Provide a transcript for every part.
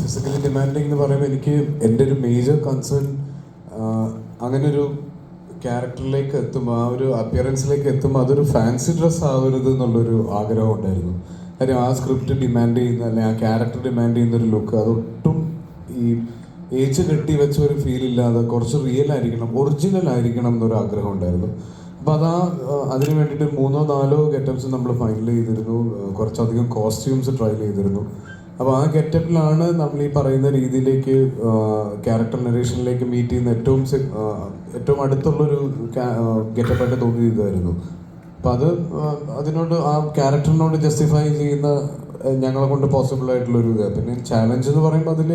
Physically demanding എന്ന് പറയുമ്പോൾ എനിക്ക് എന്റെ ഒരു മേജർ കൺസേൺ അങ്ങനെ ഒരു ക്യാരക്ടറിലേക്ക് എത്തുമ്പോൾ ആ ഒരു അപ്പിയറൻസിലേക്ക് എത്തുമ്പോൾ അതൊരു ഫാൻസി ഡ്രസ്സ് ആവരുത് എന്നുള്ളൊരു ആഗ്രഹം ഉണ്ടായിരുന്നു. കാര്യം ആ സ്ക്രിപ്റ്റ് ഡിമാൻഡ് ചെയ്യുന്ന അല്ലെങ്കിൽ ആ ക്യാരക്ടർ ഡിമാൻഡ് ചെയ്യുന്ന ഒരു ലുക്ക് അതൊട്ടും ഈ ഏച്ച് കെട്ടി വെച്ച ഒരു ഫീൽ ഇല്ലാതെ കുറച്ച് റിയൽ ആയിരിക്കണം ഒറിജിനൽ ആയിരിക്കണം എന്നൊരു ആഗ്രഹം ഉണ്ടായിരുന്നു. അപ്പോൾ അതാ അതിന് വേണ്ടിയിട്ട് മൂന്നോ നാലോ ഗെറ്റപ്സ് നമ്മൾ ഫൈനൽ ചെയ്തിരുന്നു. കുറച്ചധികം കോസ്റ്റ്യൂംസ് ട്രൈ ചെയ്തിരുന്നു. അപ്പോൾ ആ ഗെറ്റപ്പിലാണ് നമ്മൾ ഈ പറയുന്ന രീതിയിലേക്ക് ക്യാരക്ടർ നറേഷനിലേക്ക് മീറ്റ് ചെയ്യുന്ന ഏറ്റവും ഏറ്റവും അടുത്തുള്ളൊരു ഗെറ്റപ്പായിട്ട് തോന്നിയത് ഇതായിരുന്നു. അപ്പം അത് അതിനോട് ആ ക്യാരക്ടറിനോട് ജസ്റ്റിഫൈ ചെയ്യുന്ന ഞങ്ങളെ കൊണ്ട് പോസിബിൾ ആയിട്ടുള്ളൊരു ഇത്. പിന്നെ ചാലഞ്ച് എന്ന് പറയുമ്പോൾ അതിൽ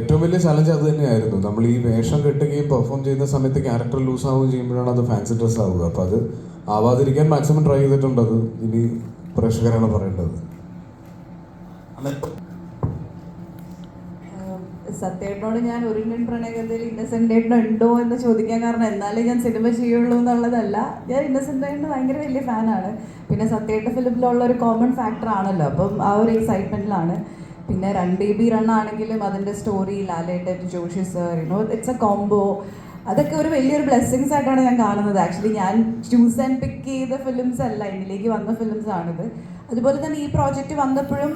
ഏറ്റവും വലിയ ചലഞ്ച് അത് തന്നെയായിരുന്നു. നമ്മൾ ഈ വേഷം കെട്ടുകയും പെർഫോം ചെയ്യുന്ന സമയത്ത് ക്യാരക്ടർ ലൂസ് ആവുകയും ചെയ്യുമ്പോഴാണ് അത് ഫാൻസി ഡ്രസ് ആവുക. അപ്പോൾ അത് ആവാതിരിക്കാൻ മാക്സിമം ട്രൈ ചെയ്തിട്ടുണ്ട് അത്. ഇനി പ്രേക്ഷകരാണ് പറയേണ്ടത്. സത്യേട്ടനോട് ഞാൻ ഒരു ഇന്ത്യൻ പ്രണയകഥയിൽ ഇന്നസെന്റ് ഏട്ടനോ ഉണ്ടോ എന്ന് ചോദിക്കാൻ കാരണം എന്നാലേ ഞാൻ സിനിമ ചെയ്യുള്ളൂ എന്നുള്ളതല്ല. ഞാൻ ഇന്നസെന്റ് ഏട്ടന് ഭയങ്കര വലിയ ഫാനാണ് പിന്നെ സത്യേട്ട ഫിലിമിലുള്ള ഒരു കോമൺ ഫാക്ടർ ആണല്ലോ. അപ്പം ആ ഒരു എക്സൈറ്റ്മെന്റിലാണ് പിന്നെ റൺ ബി റൺ ആണെങ്കിലും അതിന്റെ story Lalettan Joshiy sir you know it's a combo അതൊക്കെ ഒരു വലിയൊരു ബ്ലെസ്സിങ്സ് ആയിട്ടാണ് ഞാൻ കാണുന്നത്. ആക്ച്വലി ഞാൻ ചൂസ് ആൻഡ് പിക്ക് ചെയ്ത ഫിലിംസ് അല്ല ഇതിലേക്ക് വന്ന ഫിലിംസ് ആണിത്. അതുപോലെ തന്നെ ഈ പ്രോജക്റ്റ് വന്നപ്പോഴും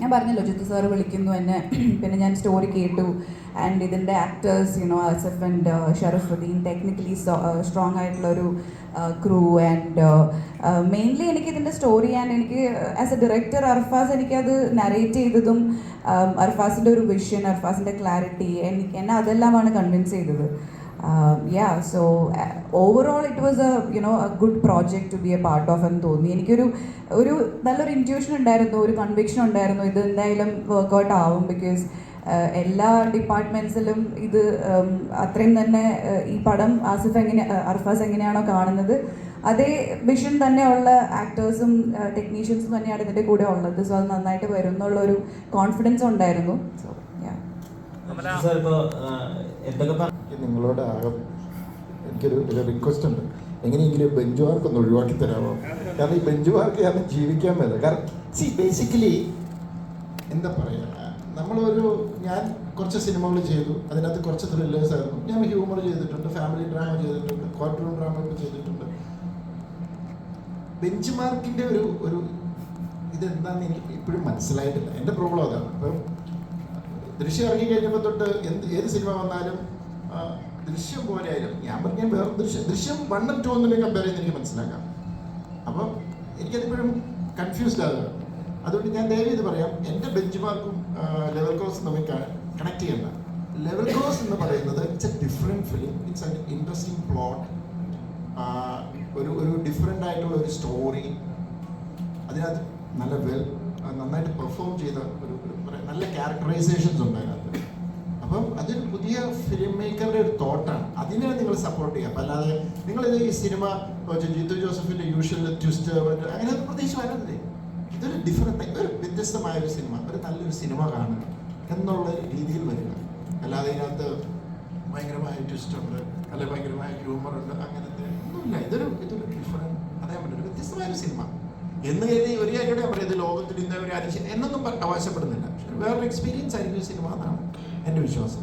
ഞാൻ പറഞ്ഞല്ലോ ജിത്തു സാറ് വിളിക്കുന്നു എന്നെ. പിന്നെ ഞാൻ സ്റ്റോറി കേട്ടു. ആൻഡ് ഇതിന്റെ actors you know Asaf and Sharafudheen technically strong ആയിട്ടുള്ളൊരു ക്രൂ ആൻഡ് മെയിൻലി എനിക്ക് ഇതിന്റെ സ്റ്റോറി ആൻഡ് എനിക്ക് ആസ് എ ഡയറക്ടർ അർഫാസ് എനിക്കത് നറേറ്റ് ചെയ്തതും um, അർഫാസിന്റെ ഒരു വിഷൻ അർഫാസിന്റെ ക്ലാരിറ്റി എനിക്ക് എന്നെ അതെല്ലാമാണ് കൺവിൻസ് ചെയ്തത്. Yeah so overall it was a you know a good project to be a part of എന്ന് തോന്നി. എനിക്കൊരു ഒരു നല്ലൊരു ഇന്റ്യൂഷൻ ഉണ്ടായിരുന്നു ഒരു കൺവിക്ഷൻ ഉണ്ടായിരുന്നു ഇത് എന്തായാലും വർക്കൗട്ട് ആവും ബിക്കോസ് എല്ലാ ഡിപ്പാർട്ട്മെന്റ്സിലും ഇത് ഉം, അത്രയും തന്നെ uh, ഈ പടം ആസിഫ് എങ്ങനെ uh, അർഫാസ് എങ്ങനെയാണോ കാണുന്നത് അതേ വിഷൻ തന്നെയുള്ള ആക്ടേഴ്സും ടെക്നീഷ്യൻസും തന്നെയാണ് ഇതിന്റെ കൂടെ ഉള്ളത്. സോ അത് നന്നായിട്ട് വരും എന്നുള്ളൊരു കോൺഫിഡൻസ് ഉണ്ടായിരുന്നു. സോ യാ സാർ ഇപ്പോൾ എന്തൊക്കെ പറ- എനിക്ക് നിങ്ങളോട് ആകെ എനിക്കൊരു ഒരു റിക്വസ്റ്റ് ഉണ്ട്. എങ്ങനെയെങ്കിലും ബെഞ്ച് മാർക്ക് ഒന്ന് ഒഴിവാക്കി തരാമോ? കാരണം ഈ ബെഞ്ച് മാർക്ക് കാരണം ജീവിക്കാൻ പറ്റില്ല കാരണം സി ബേസിക്കലി എന്താ പറയുക നമ്മളൊരു ഞാൻ കുറച്ച് സിനിമകൾ ചെയ്തു. അതിനകത്ത് കുറച്ച് ത്രില്ലേഴ്സ് ആയിരുന്നു. ഞാൻ ഹ്യൂമർ ചെയ്തിട്ടുണ്ട് ഫാമിലി ഡ്രാമ ചെയ്തിട്ടുണ്ട് ക്വാർട്ടർ ഡ്രാമ ഒക്കെ ചെയ്തിട്ടുണ്ട്. ബെഞ്ച് മാർക്കിന്റെ ഒരു ഒരു ഇതെന്താന്ന് എനിക്ക് ഇപ്പോഴും മനസ്സിലായിട്ടില്ല. എന്റെ പ്രോബ്ലം അതാണ്. അപ്പം ദൃശ്യം ഇറങ്ങി കഴിഞ്ഞപ്പോൾ തൊട്ട് എന്ത് ഏത് സിനിമ വന്നാലും ദൃശ്യം പോലെ ആയാലും ഞാൻ പറഞ്ഞ വേറെ ദൃശ്യം ദൃശ്യം വണ്ണും ടു ഒന്നിനെ കമ്പയർ ചെയ്യുന്ന എനിക്ക് മനസ്സിലാക്കാം. അപ്പം എനിക്കതിപ്പോഴും കൺഫ്യൂസ്ഡ് ആകുക അതുകൊണ്ട് ഞാൻ ദയവ് ചെയ്ത് പറയാം എന്റെ ബെഞ്ച് മാർക്കും ലെവൽ ക്രോസും തമ്മിൽ കണക്ട് ചെയ്യണ്ട. ലെവൽ ക്രോസ് എന്ന് പറയുന്നത് it's a different film it's an interesting plot ഒരു ഒരു ഡിഫറെന്റ് ആയിട്ടുള്ള ഒരു സ്റ്റോറി അതിനകത്ത് നല്ല വെൽ നന്നായിട്ട് പെർഫോം ചെയ്ത ഒരു നല്ല ക്യാരക്ടറൈസേഷൻസ് ഉണ്ട് അതിനകത്ത്. അപ്പം അതൊരു പുതിയ ഫിലിം മേക്കറുടെ ഒരു തോട്ടാണ്. അതിനെ നിങ്ങൾ സപ്പോർട്ട് ചെയ്യുക. അപ്പം അല്ലാതെ നിങ്ങളിത് ഈ സിനിമ ജിത്തു ജോസഫിന്റെ യൂഷ്വൽ ട്വിസ്റ്റ് അങ്ങനെ പ്രത്യേകിച്ച് വരരുതേ. ഇതൊരു ഡിഫറെന്റ് ഒരു വ്യത്യസ്തമായ ഒരു സിനിമ ഒരു നല്ലൊരു സിനിമ കാണുക എന്നുള്ള രീതിയിൽ വരിക. അല്ലാതെ ഇതിനകത്ത് ഭയങ്കരമായ ട്വിസ്റ്റ് ഉണ്ട് അല്ലെ ഭയങ്കരമായ ഹ്യൂമർ ഉണ്ട് അങ്ങനത്തെ ഒന്നുമില്ല. ഇതൊരു ഇതൊരു ഡിഫറെന്റ് അതേ ഒരു വ്യത്യസ്തമായ ഒരു സിനിമ എന്ന് കരുതി ഒരു കാര്യം പറയാം. ഇത് ലോകത്തിൽ ഇന്നേ ഒരു ആരും എന്നൊന്നും അവകാശപ്പെടുന്നില്ല വേറൊരു എക്സ്പീരിയൻസ് ആയിരിക്കും സിനിമ എന്നാണ് എന്റെ വിശ്വാസം.